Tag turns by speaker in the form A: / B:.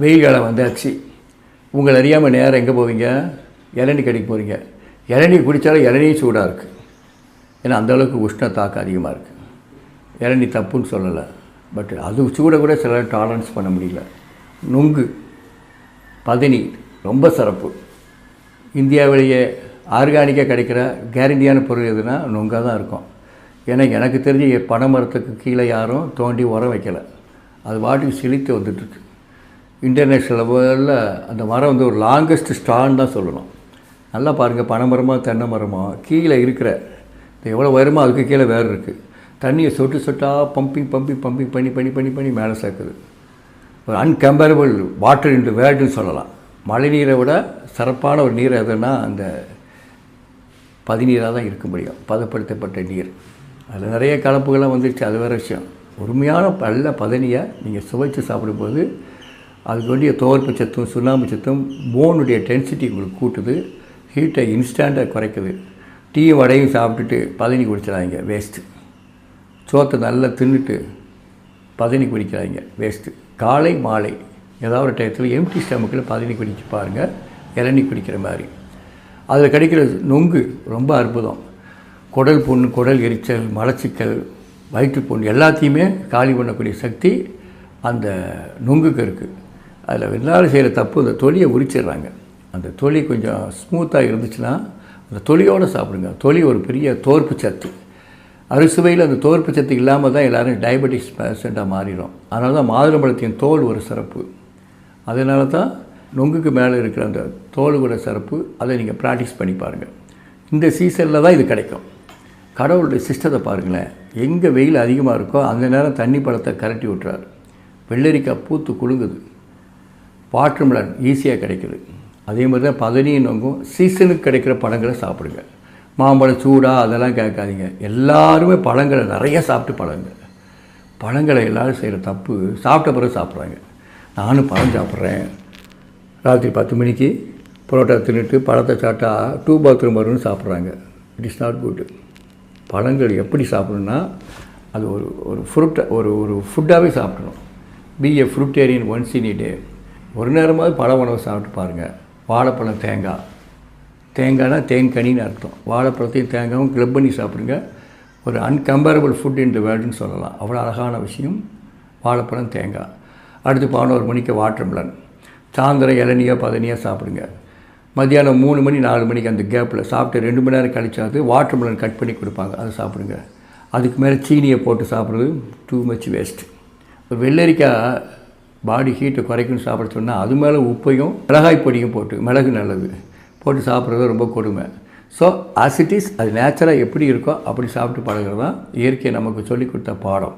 A: வெயில் காலம் வந்தாச்சு. உங்களை அறியாமல் நேரம் எங்கே போவீங்க? இளநீ கடைக்கு போகிறீங்க இளநீ குடித்தாலும் இளநீ சூடாக இருக்குது ஏன்னா அந்தளவுக்கு உஷ்ண தாக்கம் அதிகமாக இருக்குது இளநீ தப்புன்னு சொல்லலை. பட் அது சூட கூட சில டாலரன்ஸ் பண்ண முடியல. நுங்கு பதனி ரொம்ப சிறப்பு. இந்தியாவிலேயே ஆர்கானிக்காக கிடைக்கிற கேரண்டியான பொருள் எதுனா நுங்காக தான் இருக்கும். ஏன்னா எனக்கு தெரிஞ்சு பனை மரத்துக்கு கீழே யாரும் தோண்டி உரம் வைக்கலை. அது வாட்டி செழித்து வந்துட்டுருக்கு இன்டர்நேஷ்னல் லெவலில் அந்த மரம் வந்து ஒரு லாங்கஸ்ட் ஸ்டான் தான் சொல்லணும். நல்லா பாருங்கள் பனை மரமாக தென்னை மரமாக கீழே இருக்கிற இந்த எவ்வளோ உயரமோ அதுக்கு கீழே வேறு இருக்குது தண்ணியை சொட்டு சொட்டாக பம்பிங் பம்பிங் பம்பிங் பண்ணி பண்ணி பண்ணி பண்ணி மேலே சேர்க்குது. ஒரு அன்கம்பேரபிள் வாட்டர் இன்ட்டு வேர்டுன்னு சொல்லலாம். மழை நீரை விட சிறப்பான ஒரு நீர் எதுன்னா அந்த பதிநீராக தான் இருக்க முடியும் பதப்படுத்தப்பட்ட நீர். அதில் நிறைய கலப்புகள்லாம் வந்துருச்சு அது வேறு விஷயம். உண்மையான நல்ல பதனியை நீங்கள் சுவைச்சு சாப்பிடும்போது அதுக்கு வேண்டிய சத்தும் சுண்ணாம்பு சத்தும் போனுடைய டென்சிட்டி உங்களுக்கு கூட்டுது. ஹீட்டை இன்ஸ்டண்ட்டாக குறைக்குது. டீயும் வடையும் சாப்பிட்டுட்டு பதனி குடிச்சிடாதீங்க வேஸ்ட்டு சோத்தை நல்லா தின்னுட்டு பதனி குடிக்கிறாங்க வேஸ்ட்டு காலை மாலை ஏதாவது ஒரு டயத்தில் எம்டி ஸ்டமக்கில் பதனி குடிச்சு பாருங்கள் இளநி குடிக்கிற மாதிரி. அதில் கிடைக்கிற நொங்கு ரொம்ப அற்புதம். குடல் புண் குடல் எரிச்சல் மலச்சிக்கல் வயிற்றுப்புண் எல்லாத்தையுமே காலி பண்ணக்கூடிய சக்தி அந்த நொங்குக்கு இருக்குது அதில் எல்லாரும் செய்கிற தப்பு அந்த தொலியை உரிச்சிடுறாங்க. அந்த தொலி கொஞ்சம் ஸ்மூத்தாக இருந்துச்சுன்னா அந்த தொலியோடு சாப்பிடுங்க. தொலி ஒரு பெரிய தோற்பு சத்து. அறுசுவையில் அந்த தோற்பு சத்து இல்லாமல் தான் எல்லோரும் டயபெட்டிஸ் பேஷண்ட்டாக மாறிடும். அதனால தான் மாதுளம்பழத்தின் தோல் ஒரு சிறப்பு. அதனால தான் நொங்குக்கு மேலே இருக்கிற அந்த தோலுடைய சிறப்பு அதை நீங்கள் ப்ராக்டிஸ் பண்ணி பாருங்கள் இந்த சீசனில் தான் இது கிடைக்கும். கடவுளுடைய சிஸ்டத்தை பாருங்களேன். எங்கே வெயில் அதிகமாக இருக்கோ அந்த நேரம் தண்ணி பழத்தை கரட்டி விட்டுறாரு. வெள்ளரிக்காய் பூத்து குலுங்குது. வாட்டர்மெலன் ஈஸியாக கிடைக்குது. அதே மாதிரி தான் பதனியும் நொங்கும் சீசனுக்கு கிடைக்கிற பழங்களை சாப்பிடுங்க. மாம்பழம் சூடாக அதெல்லாம் கேட்காதீங்க. எல்லாருமே பழங்களை நிறைய சாப்பிட்டு பழங்க பழங்களை எல்லோரும் செய்கிற தப்பு சாப்பிட்ட பிறகு சாப்பிட்றாங்க. நானும் பழம் சாப்பிட்றேன். ராத்திரி பத்து மணிக்கு புரோட்டா தின்னுட்டு பழத்தை சாப்பிட்டா டூ பாத்ரூம் வரும்னு சாப்பிட்றாங்க. இட் இஸ் நாட் குட் பழங்கள் எப்படி சாப்பிடணும்னா அது ஒரு ஒரு ஃப்ரூட்டை ஒரு ஒரு ஃபுட்டாகவே சாப்பிடணும். பி ஏ ஃப்ரூட்டேரியன் ஒன்ஸ் இன் டே ஒரு நேரமாவது பழ உணவு சாப்பிட்டு பாருங்கள் வாழைப்பழம் தேங்காய். தேங்காய்னா தேங்கனின்னு அர்த்தம். வாழைப்பழத்தையும் தேங்காயும் கிளப் பண்ணி சாப்பிடுங்க. ஒரு அன்கம்பேரபிள் ஃபுட் இன் த வேர்ல்டுன்னு சொல்லலாம். அவ்வளோ அழகான விஷயம். வாழைப்பழம் தேங்காய். அடுத்து பதினோரு மணிக்கு வாட்டர்மிலன் சாயந்தரம் இளநியோ பதனியாக சாப்பிடுங்க. மத்தியானம் மூணு மணி நாலு மணிக்கு அந்த கேப்பில் சாப்பிட்டு ரெண்டு மணி நேரம் கழிச்சாது வாட்டர்மிலன் கட் பண்ணி கொடுப்பாங்க. அதை சாப்பிடுங்க. அதுக்கு மேலே சீனியை போட்டு சாப்பிட்றது டூ மச் வேஸ்ட்டு வெள்ளரிக்காய் பாடி ஹீட்டை குறைக்கணும்னு சாப்பிட சொன்னால் அது மேலே உப்பையும் மிளகாய் பொடியும் போட்டு மிளகு நல்லது. போட்டு சாப்பிட்றது ரொம்ப கொடுமை. ஸோ ஆசிட்டிஸ் அது நேச்சுரலாக எப்படி இருக்கோ அப்படி சாப்பிட்டு பழகிறது தான் இயற்கை நமக்கு சொல்லிக் கொடுத்த பாடம்.